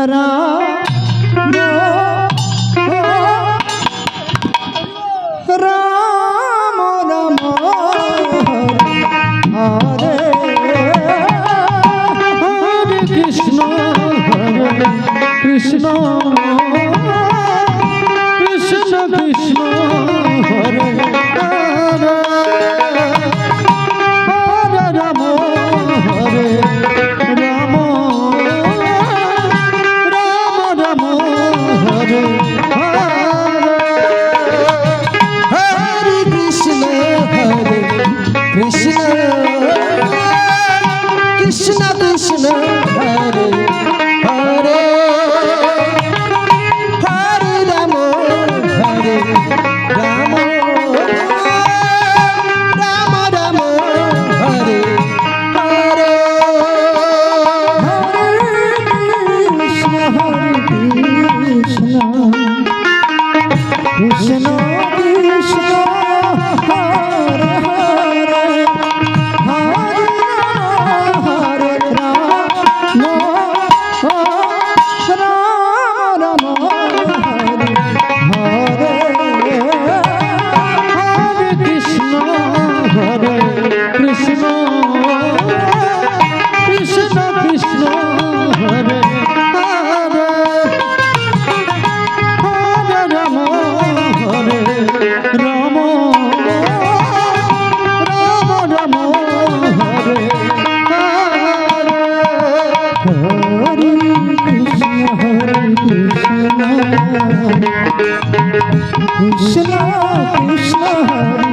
চেহারা রাম রাম হরে। হরে কৃষ্ণ হরে কৃষ্ণ। কৃষ্ণ কৃষ্ণ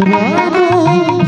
রাধু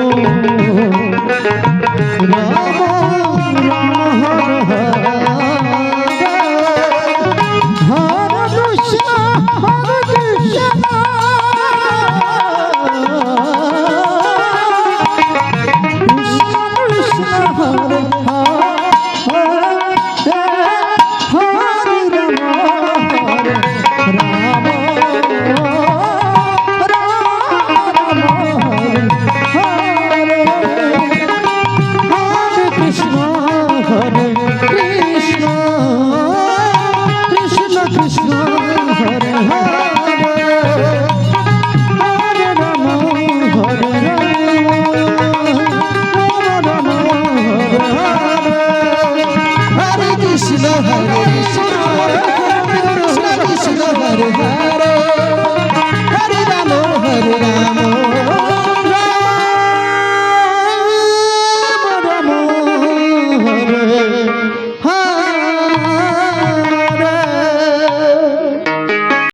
হরে